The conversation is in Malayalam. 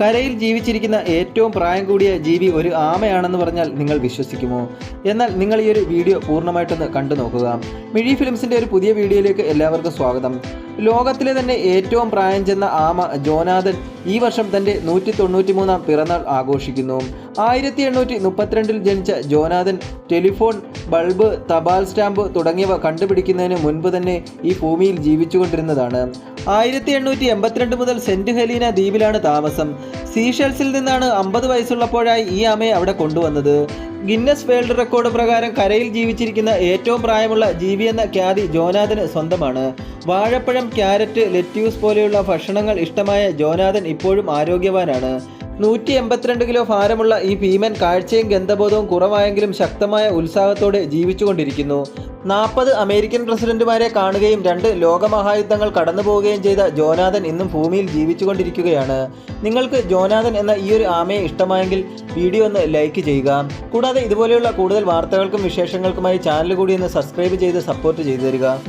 കരയിൽ ജീവിച്ചിരിക്കുന്ന ഏറ്റവും പ്രായം കൂടിയ ജീവി ഒരു ആമയാണെന്ന് പറഞ്ഞാൽ നിങ്ങൾ വിശ്വസിക്കുമോ? എന്നാൽ നിങ്ങൾ ഈ ഒരു വീഡിയോ പൂർണമായിട്ടൊന്ന് കണ്ടു നോക്കുക മിഴി ഫിലിംസിന്റെ ഒരു പുതിയ വീഡിയോയിലേക്ക് എല്ലാവർക്കും സ്വാഗതം. ലോകത്തിലെ തന്നെ ഏറ്റവും പ്രായം ചെന്ന ആമ ജോനാഥൻ ഈ വർഷം തന്റെ നൂറ്റി തൊണ്ണൂറ്റി മൂന്നാം പിറന്നാൾ ആഘോഷിക്കുന്നു. ആയിരത്തി എണ്ണൂറ്റി മുപ്പത്തിരണ്ടിൽ ജനിച്ച ജോനാഥൻ ടെലിഫോൺ ബൾബ് തപാൽ സ്റ്റാമ്പ് തുടങ്ങിയവ കണ്ടുപിടിക്കുന്നതിന് മുൻപ് തന്നെ ഈ ഭൂമിയിൽ ജീവിച്ചുകൊണ്ടിരുന്നതാണ്. ആയിരത്തി എണ്ണൂറ്റി എൺപത്തിരണ്ട് മുതൽ സെന്റ് ഹെലീന ദ്വീപിലാണ് താമസം. സീഷെൽസിൽ നിന്നാണ് അമ്പത് വയസ്സുള്ളപ്പോഴായി ഈ ആമയെ അവിടെ കൊണ്ടുവന്നത്. ഗിന്നസ് വേൾഡ് റെക്കോർഡ് പ്രകാരം കരയിൽ ജീവിച്ചിരിക്കുന്ന ഏറ്റവും പ്രായമുള്ള ജീവി എന്ന ഖ്യാതി ജോനാഥന് സ്വന്തമാണ്. വാഴപ്പഴം ക്യാരറ്റ് ലെറ്റ്യൂസ് പോലെയുള്ള ഭക്ഷണങ്ങൾ ഇഷ്ടമായ ജോനാഥൻ ഇപ്പോഴും ആരോഗ്യവാനാണ്. നൂറ്റി എൺപത്തിരണ്ട് കിലോ ഭാരമുള്ള ഈ ഭീമൻ കാഴ്ചയും ഗന്ധബോധവും കുറവായെങ്കിലും ശക്തമായ ഉത്സാഹത്തോടെ ജീവിച്ചുകൊണ്ടിരിക്കുന്നു. നാൽപ്പത് അമേരിക്കൻ പ്രസിഡന്റുമാരെ കാണുകയും രണ്ട് ലോകമഹായുദ്ധങ്ങൾ കടന്നു പോവുകയും ചെയ്ത ജോനാഥൻ ഇന്നും ഭൂമിയിൽ ജീവിച്ചുകൊണ്ടിരിക്കുകയാണ്. നിങ്ങൾക്ക് ജോനാഥൻ എന്ന ഈ ഒരു ആമയെ ഇഷ്ടമായെങ്കിൽ വീഡിയോ ഒന്ന് ലൈക്ക് ചെയ്യുക. കൂടാതെ ഇതുപോലെയുള്ള കൂടുതൽ വാർത്തകൾക്കും വിശേഷങ്ങൾക്കുമായി ചാനൽ കൂടി ഒന്ന് സബ്സ്ക്രൈബ് ചെയ്ത് സപ്പോർട്ട് ചെയ്തു തരിക.